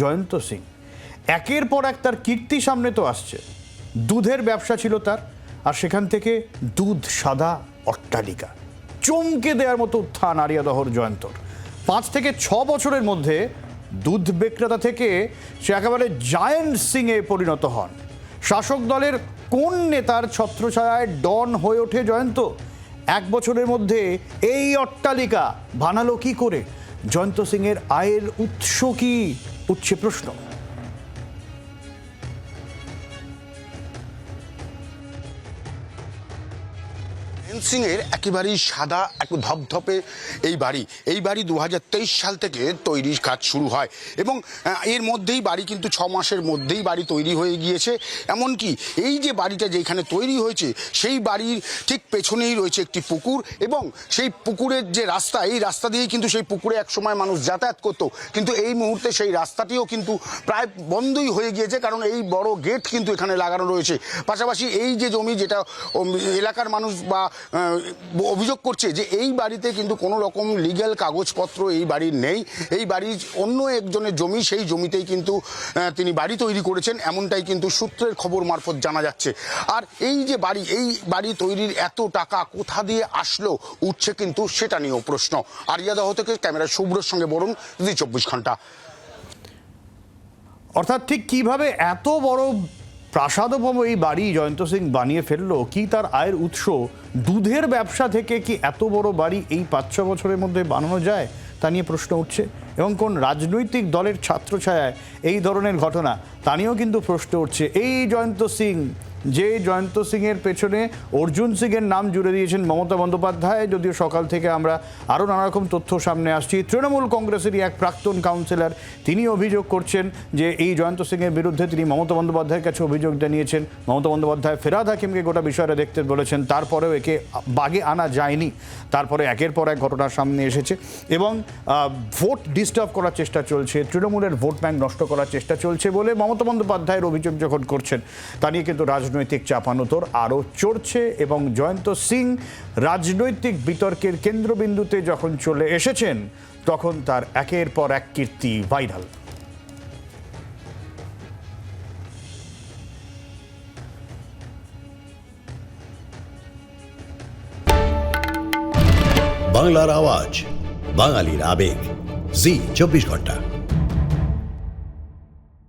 জয়ন্ত সিং। একের পর এক তার কীর্তি সামনে তো আসছে। দুধের ব্যবসা ছিল তার, আর সেখান থেকে দুধ, সাদা, অট্টালিকা। চমকে দেওয়ার মতো উত্থান আরিয়াদহর জয়ন্তর। পাঁচ থেকে ছ বছরের মধ্যে দুধ বিক্রেতা থেকে সে একেবারে জায়েন্ট সিংয়ে পরিণত হন। শাসক দলের কোন নেতার ছত্রছায়ায় ডন হয়ে ওঠে জয়ন্ত? এক বছরের মধ্যে এই অট্টালিকা বানালো কি করে? জয়ন্ত সিংয়ের আয়ের উৎস কি? উঠছে প্রশ্ন। এর একেবারেই সাদা, এক ধপধপে এই বাড়ি। এই বাড়ি দু হাজার তেইশ সাল থেকে তৈরির কাজ শুরু হয় এবং এর মধ্যেই বাড়ি কিন্তু ছ মাসের মধ্যেই বাড়ি তৈরি হয়ে গিয়েছে। এমনকি এই যে বাড়িটা যেখানে তৈরি হয়েছে, সেই বাড়ির ঠিক পেছনেই রয়েছে একটি পুকুর এবং সেই পুকুরের যে রাস্তা, এই রাস্তা দিয়েই কিন্তু সেই পুকুরে একসময় মানুষ যাতায়াত করত। কিন্তু এই মুহূর্তে সেই রাস্তাটিও কিন্তু প্রায় বন্ধই হয়ে গিয়েছে কারণ এই বড় গেট কিন্তু এখানে লাগানো রয়েছে। পাশাপাশি এই যে জমি যেটা এলাকার মানুষ বা অভিযোগ করছে যে এই বাড়িতে কিন্তু কোনো রকম লিগ্যাল কাগজপত্র এই বাড়ির নেই। এই বাড়ির অন্য একজনের জমি, সেই জমিতেই কিন্তু তিনি বাড়ি তৈরি করেছেন। এমনটাই কিন্তু সূত্রের খবর মারফত জানা যাচ্ছে। আর এই যে বাড়ি, এই বাড়ি তৈরির এত টাকা কোথা দিয়ে আসলো, উঠছে কিন্তু সেটা নিয়েও প্রশ্ন। আরিয়াদহ থেকে ক্যামেরা শুভ্রর সঙ্গে বলুন, জি চব্বিশ ঘণ্টা। অর্থাৎ ঠিক কীভাবে এত বড় প্রাসাদোপম এই বাড়ি জয়ন্ত সিং বানিয়ে ফেলল। কি তার আয়ের উৎস? দুধের ব্যবসা থেকে কি এত বড় বাড়ি এই পাঁচ ছ বছরের মধ্যে বানানো যায়? তা নিয়ে প্রশ্ন উঠছে। এবং কোন রাজনৈতিক দলের ছাত্রছায়ায় এই ধরনের ঘটনা? তা নিয়েও কিন্তু প্রশ্ন উঠছে। এই জয়ন্ত সিং যে জয়ন্ত সিংয়ের পেছনে অর্জুন সিংয়ের নাম জুড়ে দিয়েছেন মমতা বন্দ্যোপাধ্যায়। যদিও সকাল থেকে আমরা আরও নানা রকম তথ্য সামনে আসছি। তৃণমূল কংগ্রেসেরই এক প্রাক্তন কাউন্সিলর তিনি অভিযোগ করছেন যে এই জয়ন্ত সিংয়ের বিরুদ্ধে তিনি মমতা বন্দ্যোপাধ্যায়ের কাছে অভিযোগ জানিয়েছেন। মমতা বন্দ্যোপাধ্যায় ফেরাদ হাকিমকে গোটা বিষয়টা দেখতে বলেছেন। তারপরেও একে বাগে আনা যায়নি। তারপরে একের পর এক ঘটনা সামনে এসেছে এবং ভোট ডিস্টার্ব করার চেষ্টা চলছে। তৃণমূলের ভোট ব্যাংক নষ্ট করার চেষ্টা চলছে বলে মমতা বন্দ্যোপাধ্যায়ের অভিযোগ যখন করছেন, তা নিয়ে কিন্তু রাজনৈতিক চাপানোতর আরও চড়ছে এবং জয়ন্ত সিং রাজনৈতিক বিতর্কের কেন্দ্রবিন্দুতে যখন চলে এসেছেন, তখন তার একের পর এক কীর্তি ভাইরাল। বাংলার আওয়াজ, বাঙালির আবেগ। জি, চব্বিশ ঘণ্টা।